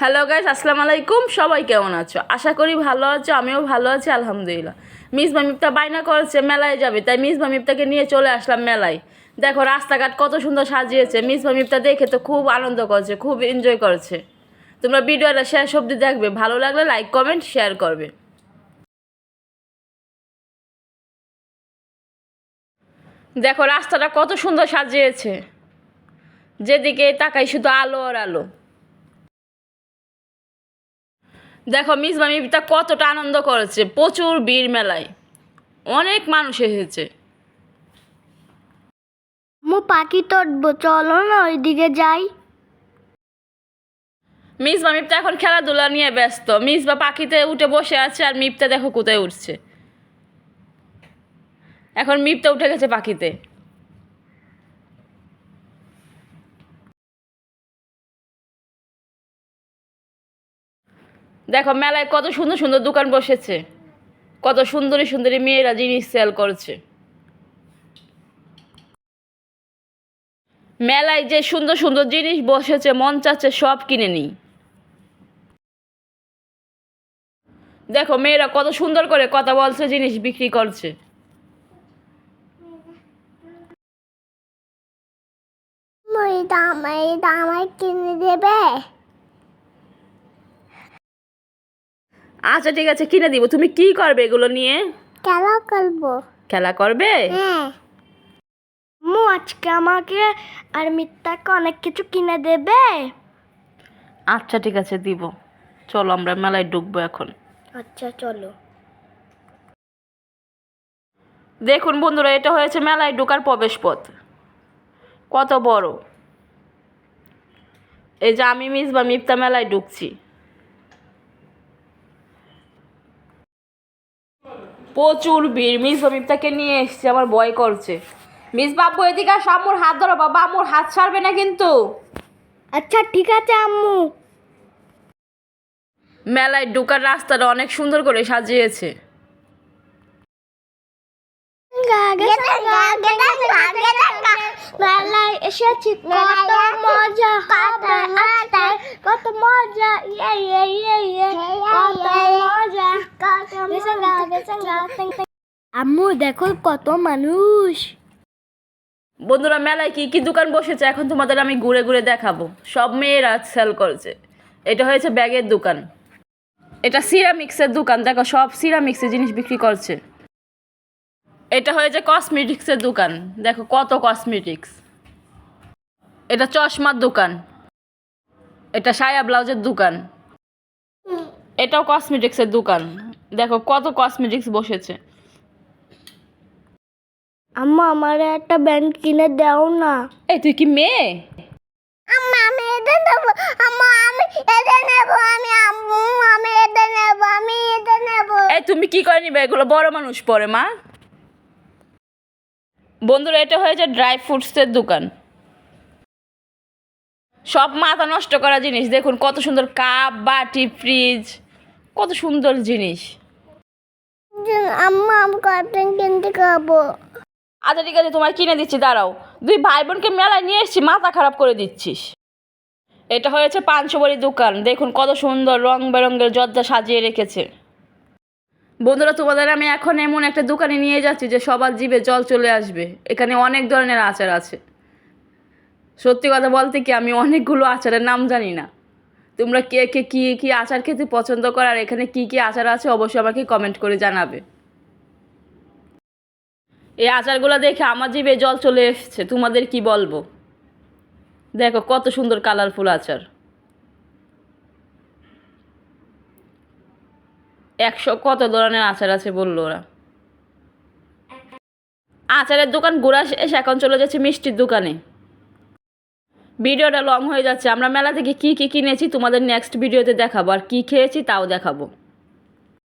Hello guys আসসালামু আলাইকুম। সবাই কেমন আছো? আশা করি ভালো আছো, আমিও ভালো আছি, আলহামদুলিল্লাহ। মিস মামিপ্তা বাইনা করেছে, মেলায় যাবে, তাই মিস মামিপ্তাকে নিয়ে চলে আসলাম মেলায়। দেখো, রাস্তাঘাট কত সুন্দর সাজিয়েছে। মিস মামিপ্তা দেখে তো খুব আনন্দ করছে, খুব এনজয় করছে। তোমরা ভিডিওটা শেষ অবধি দেখবে, ভালো লাগলে লাইক কমেন্ট শেয়ার করবে। দেখো, রাস্তাটা কত সুন্দর সাজিয়েছে। যেদিকে তাকাই শুধু আলো আর আলো। দেখো মিস মামিতা কতটা আনন্দ করেছে। প্রচুর বীর মেলায়। অনেক মানুষ এসেছে। মু পাখি তটবো চলো না ওইদিকে যাই। মিস বা মিপ্তা এখন খেলাধুলা নিয়ে ব্যস্ত। মিস বা পাখিতে উঠে বসে আছে আর মিপ্তা দেখো কোথায় উঠছে। এখন মিপ্তা উঠে গেছে পাখিতে। দেখো, মেলায় কত সুন্দর সুন্দর দোকান বসেছে। কত সুন্দরী সুন্দরী মেয়েরা জিনিস সেল করছে। মেলায় যে সুন্দর সুন্দর জিনিস বসেছে, মন চাচ্ছে সব কিনে নিই। দেখো, মেয়েরা কত সুন্দর করে কথা বলছে, জিনিস বিক্রি করছে। দাম এই দাম কিনে দেবে? আচ্ছা ঠিক আছে কিনে দিব। তুমি কি করবে এগুলো নিয়ে? খেলা করব। খেলা করবে? হ্যাঁ। মু আজকে আমাকে আর মিথ্যাকে অনেক কিছু কিনে দেবে। আচ্ছা ঠিক আছে দিব। চলো আমরা মেলায় ঢুকবো এখন। আচ্ছা চলো। দেখুন বন্ধুরা এটা হয়েছে মেলায় ঢোকার প্রবেশ পথ কত বড়। এই যে আমি মিস বা মিপ্তা মেলায় ঢুকছি। প্রচুর ভিড় মিস অমিতাকে মিপ্তাকে নিয়ে এসছে আমার ভয় করছে মিস বাবু এদিকে আস আম্মুর হাত ধরো বাবা আম্মুর হাত ছাড়বে না কিন্তু আচ্ছা ঠিক আছে আম্মু মেলায় ঢোকার রাস্তাটা অনেক সুন্দর করে সাজিয়েছে মেলায় এসেছি কত মজা হবে আজকে কত মজা ইয়ে ইয়ে ইয়ে ইয়ে কত মজা বেসঙ্গা বেসঙ্গা আম্মু দেখো কত মানুষ। বন্ধুরা মেলায় কি কি দোকান বসেছে? এখন তোমাদের আমি ঘুরে ঘুরে দেখাবো। সব মেয়েরা সেল করছে। এটা হয়েছে ব্যাগের দোকান। এটা সিরামিক্সের দোকান। দেখো সব সিরামিক্সের জিনিস বিক্রি করছে। এটা হয়েছে কসমেটিক্সের দোকান। দেখো কত কসমেটিক্স এটা চশমার দোকান। এটা সায়া ব্লাউজের দোকান। এটাও কসমেটিক্সের দোকান। দেখো কত কসমেটিক্স বসেছে। আম্মা আমার একটা ব্যান্ড কিনে দাও না। এই তুই কি মেয়ে? আম্মা আমি এটা নেব। আম্মা আমি এটা নেব। আমি আম্মু আমি এটা নেব। আমি এটা নেব। এই তুমি কি করে নিবে? এগুলো বড় মানুষ পরে মা। বন্ধুরা এটা হয়েছে ড্রাই ফ্রুটসের দোকান। সব মাথা নষ্ট করা জিনিস দেখুন কত সুন্দর কাপ বাটি ফ্রিজ কত সুন্দর জিনিস। আম্মা আমি কার্টুন কিনতে খাব আচ্ছা ঠিক আছে তোমায় কিনে দিচ্ছি দাঁড়াও। দুই ভাই বোনকে মেলায় নিয়ে এসেছি মাথা খারাপ করে দিচ্ছিস। এটা হয়েছে পাঁচশোবাড়ি দোকান দেখুন কত সুন্দর রং বেরঙের জর্দা সাজিয়ে রেখেছে। বন্ধুরা, তোমাদের আমি এখন এমন একটা দোকানে নিয়ে যাচ্ছি যে সবার জিভে জল চলে আসবে। এখানে অনেক ধরনের আচার আছে। সত্যি কথা বলতে কি, আমি অনেকগুলো আচারের নাম জানি না। তোমরা কে কে, কী কী আচার খেতে পছন্দ করো আর এখানে কী কী আচার আছে অবশ্যই আমাকে কমেন্ট করে জানাবে। এই আচারগুলো দেখে আমার জিভে জল চলে এসছে, তোমাদের কি বলব? দেখো কত সুন্দর কালারফুল আচার। একশো কত ধরনের আচার আছে বলল ওরা? আচারের দোকান ঘোরা শেষ এখন চলে যাচ্ছে মিষ্টির দোকানে। ভিডিওটা লং হয়ে যাচ্ছে। আমরা মেলা থেকে কী কী কিনেছি তোমাদের নেক্সট ভিডিওতে দেখাবো। আর কী খেয়েছি তাও দেখাবো।